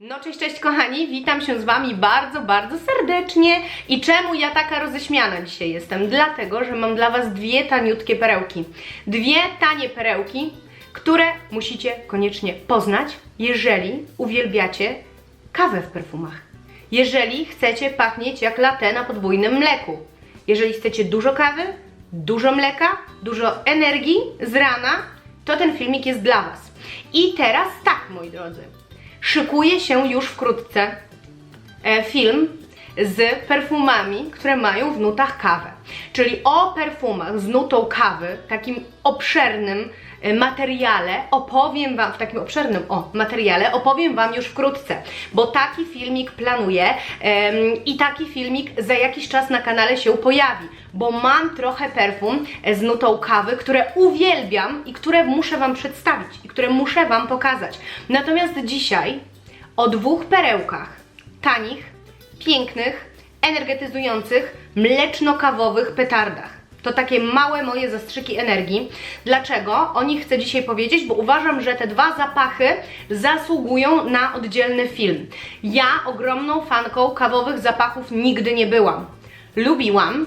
No cześć, cześć kochani, witam się z Wami bardzo, bardzo serdecznie. I czemu ja taka roześmiana dzisiaj jestem? Dlatego, że mam dla Was dwie taniutkie perełki. Dwie tanie perełki, które musicie koniecznie poznać, jeżeli uwielbiacie kawę w perfumach. Jeżeli chcecie pachnieć jak latte na podwójnym mleku. Jeżeli chcecie dużo kawy, dużo mleka, dużo energii z rana, to ten filmik jest dla Was. I teraz tak, moi drodzy. Szykuje się już wkrótce e, film z perfumami, które mają w nutach kawę. Czyli o perfumach z nutą kawy, takim obszernym e, materiale opowiem Wam, w takim obszernym o, materiale opowiem Wam już wkrótce, bo taki filmik planuję em, i taki filmik za jakiś czas na kanale się pojawi, bo mam trochę perfum e, z nutą kawy, które uwielbiam i które muszę Wam przedstawić i które muszę Wam pokazać. Natomiast dzisiaj o dwóch perełkach, tanich, pięknych, energetyzujących, mleczno-kawowych petardach. To takie małe moje zastrzyki energii. Dlaczego? O nich chcę dzisiaj powiedzieć, bo uważam, że te dwa zapachy zasługują na oddzielny film. Ja ogromną fanką kawowych zapachów nigdy nie byłam. Lubiłam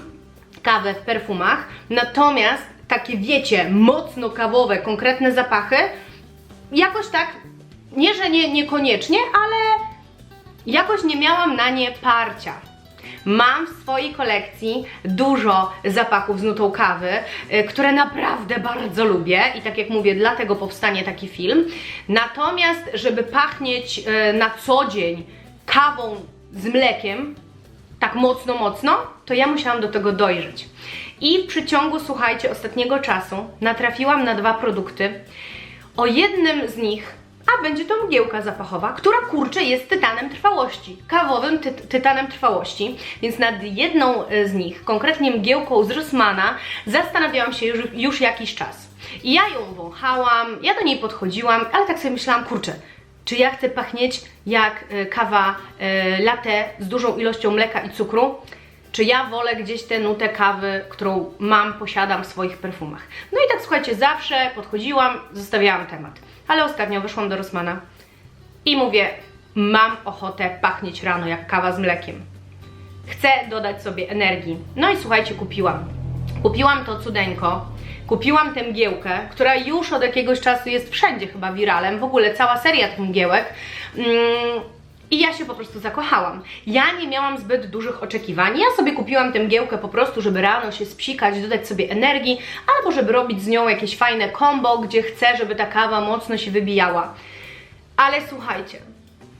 kawę w perfumach, natomiast takie wiecie, mocno kawowe, konkretne zapachy, jakoś tak, nie że nie, niekoniecznie, ale jakoś nie miałam na nie parcia. Mam w swojej kolekcji dużo zapachów z nutą kawy, y, które naprawdę bardzo lubię i tak jak mówię, dlatego powstanie taki film. Natomiast, żeby pachnieć y, na co dzień kawą z mlekiem, tak mocno, mocno, to ja musiałam do tego dojrzeć. I w przeciągu, słuchajcie, ostatniego czasu natrafiłam na dwa produkty. O jednym z nich, a będzie to mgiełka zapachowa, która kurczę jest tytanem trwałości, kawowym ty tytanem trwałości, więc nad jedną e, z nich, konkretnie mgiełką z Rossmana, zastanawiałam się już, już jakiś czas. I ja ją wąchałam, ja do niej podchodziłam, ale tak sobie myślałam, kurczę, czy ja chcę pachnieć jak e, kawa e, latte z dużą ilością mleka i cukru? Czy ja wolę gdzieś tę nutę kawy, którą mam, posiadam w swoich perfumach? No i tak słuchajcie, zawsze podchodziłam, zostawiałam temat. Ale ostatnio wyszłam do Rossmana i mówię, mam ochotę pachnieć rano jak kawa z mlekiem. Chcę dodać sobie energii. No i słuchajcie, kupiłam. Kupiłam to cudeńko. Kupiłam tę mgiełkę, która już od jakiegoś czasu jest wszędzie chyba wiralem. W ogóle cała seria tych mgiełek. Mm, i ja się po prostu zakochałam. Ja nie miałam zbyt dużych oczekiwań. Ja sobie kupiłam tę mgiełkę po prostu, żeby rano się spsikać, dodać sobie energii, albo żeby robić z nią jakieś fajne combo, gdzie chcę, żeby ta kawa mocno się wybijała. Ale słuchajcie,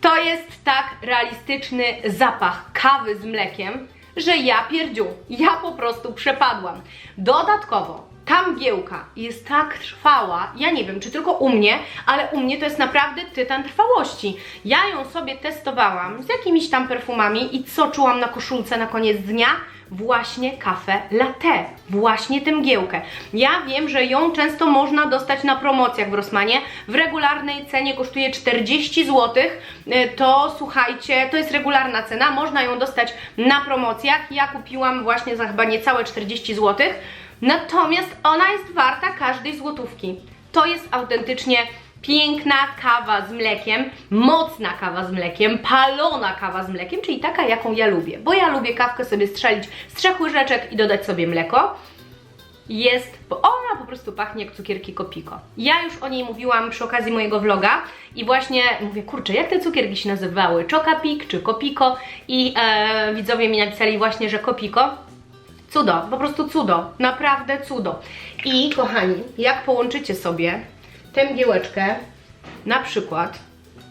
to jest tak realistyczny zapach kawy z mlekiem, że ja pierdziu, ja po prostu przepadłam. Dodatkowo ta mgiełka jest tak trwała, ja nie wiem, czy tylko u mnie, ale u mnie to jest naprawdę tytan trwałości. Ja ją sobie testowałam z jakimiś tam perfumami i co czułam na koszulce na koniec dnia? Właśnie kawę latte, właśnie tę mgiełkę. Ja wiem, że ją często można dostać na promocjach w Rossmanie. W regularnej cenie kosztuje 40 zł. To słuchajcie, to jest regularna cena, można ją dostać na promocjach. Ja kupiłam właśnie za chyba niecałe 40 zł. Natomiast ona jest warta każdej złotówki. To jest autentycznie piękna kawa z mlekiem, mocna kawa z mlekiem, palona kawa z mlekiem, czyli taka, jaką ja lubię. Bo ja lubię kawkę sobie strzelić z trzech łyżeczek i dodać sobie mleko. Jest, bo ona po prostu pachnie jak cukierki Kopiko. Ja już o niej mówiłam przy okazji mojego vloga i właśnie mówię, kurczę, jak te cukierki się nazywały? Chocapik czy Kopiko? I e, widzowie mi napisali właśnie, że Kopiko. Cudo, po prostu cudo, naprawdę cudo. I kochani, jak połączycie sobie tę mgiełeczkę, na przykład,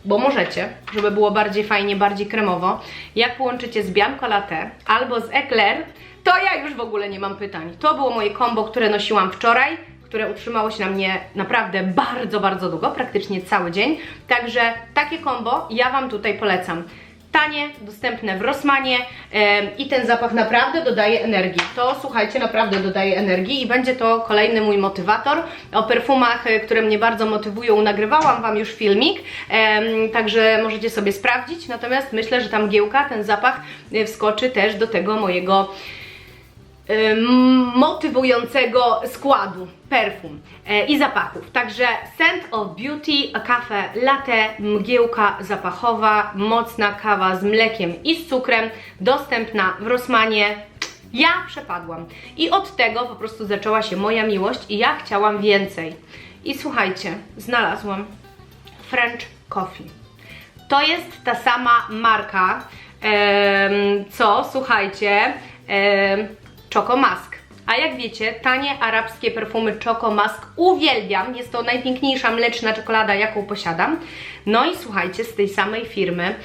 bo możecie, żeby było bardziej fajnie, bardziej kremowo, jak połączycie z Bianco Latte albo z Eclair, to ja już w ogóle nie mam pytań. To było moje kombo, które nosiłam wczoraj, które utrzymało się na mnie naprawdę bardzo, bardzo długo, praktycznie cały dzień. Także takie kombo ja Wam tutaj polecam tanie, dostępne w Rossmanie em, i ten zapach naprawdę dodaje energii. To słuchajcie, naprawdę dodaje energii i będzie to kolejny mój motywator. O perfumach, e, które mnie bardzo motywują, nagrywałam Wam już filmik, także możecie sobie sprawdzić. Natomiast myślę, że ta mgiełka, ten zapach e, wskoczy też do tego mojego motywującego składu perfum e, i zapachów. Także Scent of Beauty, kawę latte, mgiełka zapachowa, mocna kawa z mlekiem i z cukrem, dostępna w Rossmanie. Ja przepadłam. I od tego po prostu zaczęła się moja miłość i ja chciałam więcej. I słuchajcie, znalazłam French Coffee. To jest ta sama marka, co słuchajcie, Choco Mask. A jak wiecie, tanie arabskie perfumy Choco Mask uwielbiam. Jest to najpiękniejsza mleczna czekolada, jaką posiadam. No i słuchajcie, z tej samej firmy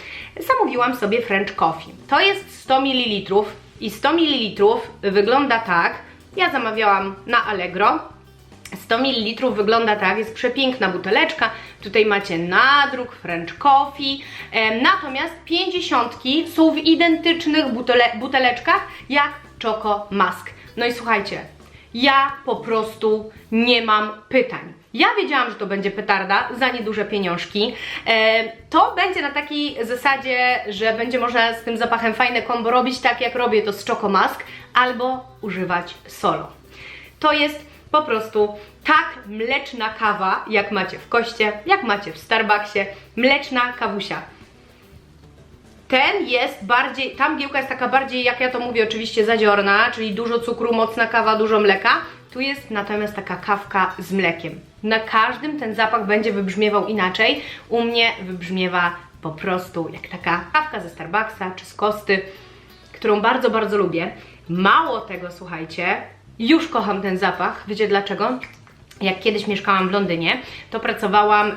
zamówiłam sobie French Coffee. To jest 100 ml i 100 ml wygląda tak. Ja zamawiałam na Allegro. 100 ml wygląda tak, jest przepiękna buteleczka. Tutaj macie nadruk French Coffee. Natomiast 50 są w identycznych butele, buteleczkach jak Choco Mask. No i słuchajcie, ja po prostu nie mam pytań. Ja wiedziałam, że to będzie petarda za nieduże pieniążki. E, to będzie na takiej zasadzie, że będzie można z tym zapachem fajne kombo robić, tak jak robię to z Choco Mask, albo używać solo. To jest po prostu tak mleczna kawa, jak macie w koście, jak macie w Starbucksie, mleczna kawusia. Ten jest bardziej, ta mgiełka jest taka bardziej, jak ja to mówię, oczywiście zadziorna, czyli dużo cukru, mocna kawa, dużo mleka. Tu jest natomiast taka kawka z mlekiem. Na każdym ten zapach będzie wybrzmiewał inaczej. U mnie wybrzmiewa po prostu jak taka kawka ze Starbucksa czy z Kosty, którą bardzo, bardzo lubię. Mało tego, słuchajcie, już kocham ten zapach. Wiecie dlaczego? Jak kiedyś mieszkałam w Londynie, to pracowałam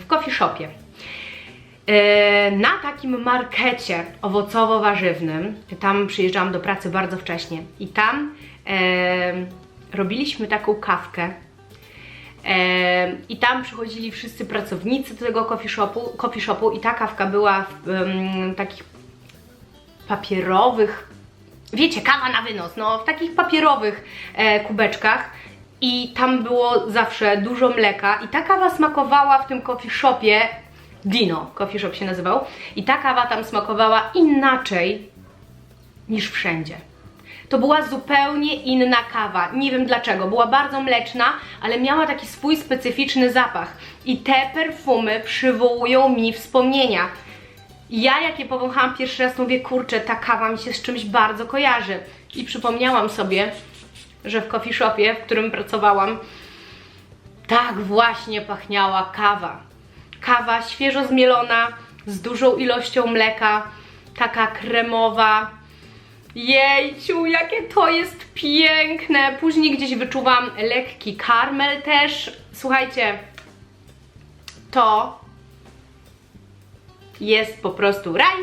w coffee shopie. E, na takim markecie owocowo-warzywnym, tam przyjeżdżałam do pracy bardzo wcześnie i tam e, robiliśmy taką kawkę. E, i tam przychodzili wszyscy pracownicy do tego coffee shopu, coffee shopu i ta kawka była w em, takich papierowych, wiecie, kawa na wynos, no w takich papierowych e, kubeczkach. I tam było zawsze dużo mleka i ta kawa smakowała w tym coffee shopie Dino, coffee shop się nazywał i ta kawa tam smakowała inaczej niż wszędzie. To była zupełnie inna kawa. Nie wiem dlaczego. Była bardzo mleczna, ale miała taki swój specyficzny zapach. I te perfumy przywołują mi wspomnienia. Ja jak je powąchałam pierwszy raz, mówię, kurczę, ta kawa mi się z czymś bardzo kojarzy. I przypomniałam sobie, że w coffee shopie, w którym pracowałam, tak właśnie pachniała kawa. Kawa świeżo zmielona, z dużą ilością mleka, taka kremowa. Jejciu, jakie to jest piękne! Później gdzieś wyczuwam lekki karmel też. Słuchajcie, to jest po prostu raj,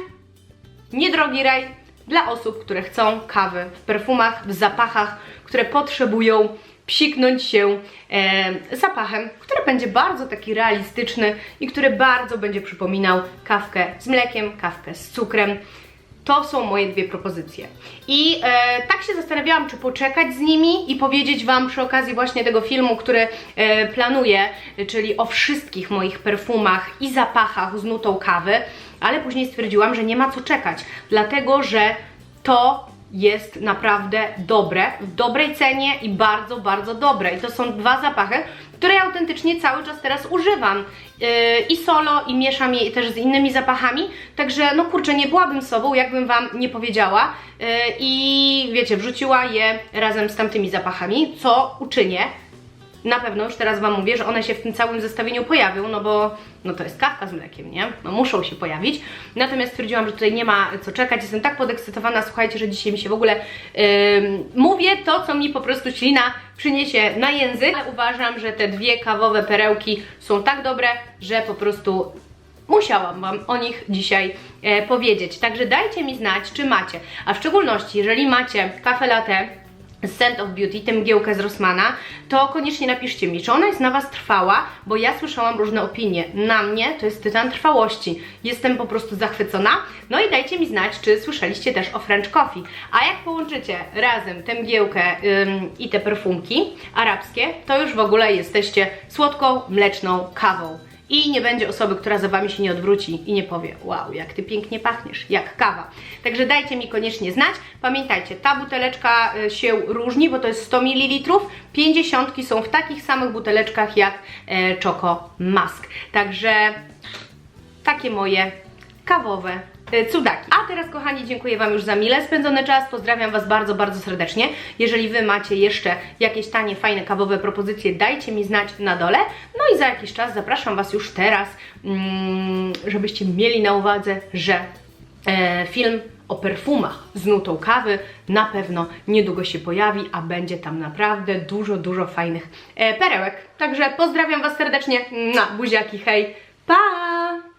niedrogi raj dla osób, które chcą kawy w perfumach, w zapachach, które potrzebują psiknąć się e, zapachem, który będzie bardzo taki realistyczny i który bardzo będzie przypominał kawkę z mlekiem, kawkę z cukrem. To są moje dwie propozycje. I e, tak się zastanawiałam, czy poczekać z nimi i powiedzieć Wam przy okazji właśnie tego filmu, który e, planuję, czyli o wszystkich moich perfumach i zapachach z nutą kawy, ale później stwierdziłam, że nie ma co czekać, dlatego że to jest naprawdę dobre, w dobrej cenie i bardzo, bardzo dobre. I to są dwa zapachy, które ja autentycznie cały czas teraz używam. Yy, I solo, i mieszam je też z innymi zapachami. Także, no kurczę, nie byłabym sobą, jakbym Wam nie powiedziała. Yy, I wiecie, wrzuciła je razem z tamtymi zapachami, co uczynię na pewno już teraz Wam mówię, że one się w tym całym zestawieniu pojawią, no bo no to jest kawka z mlekiem, nie? No muszą się pojawić. Natomiast stwierdziłam, że tutaj nie ma co czekać. Jestem tak podekscytowana, słuchajcie, że dzisiaj mi się w ogóle yy, mówię to, co mi po prostu ślina przyniesie na język. Ale uważam, że te dwie kawowe perełki są tak dobre, że po prostu musiałam Wam o nich dzisiaj e, powiedzieć. Także dajcie mi znać, czy macie, a w szczególności, jeżeli macie kawę latte, Scent of Beauty, tę mgiełkę z Rossmana, to koniecznie napiszcie mi, czy ona jest na Was trwała, bo ja słyszałam różne opinie. Na mnie to jest tytan trwałości. Jestem po prostu zachwycona. No i dajcie mi znać, czy słyszeliście też o French Coffee. A jak połączycie razem tę mgiełkę ym, i te perfumki arabskie, to już w ogóle jesteście słodką, mleczną kawą. I nie będzie osoby, która za Wami się nie odwróci i nie powie wow, jak Ty pięknie pachniesz, jak kawa. Także dajcie mi koniecznie znać. Pamiętajcie, ta buteleczka y, się różni, bo to jest 100 ml, 50 są w takich samych buteleczkach jak e, Choco Mask. Także takie moje kawowe cudaki. A teraz, kochani, dziękuję Wam już za mile spędzony czas. Pozdrawiam Was bardzo, bardzo serdecznie. Jeżeli Wy macie jeszcze jakieś tanie, fajne kawowe propozycje, dajcie mi znać na dole. No i za jakiś czas zapraszam Was już teraz, mm, żebyście mieli na uwadze, że e, film o perfumach z nutą kawy na pewno niedługo się pojawi, a będzie tam naprawdę dużo, dużo fajnych e, perełek. Także pozdrawiam Was serdecznie. Na buziaki, hej, pa!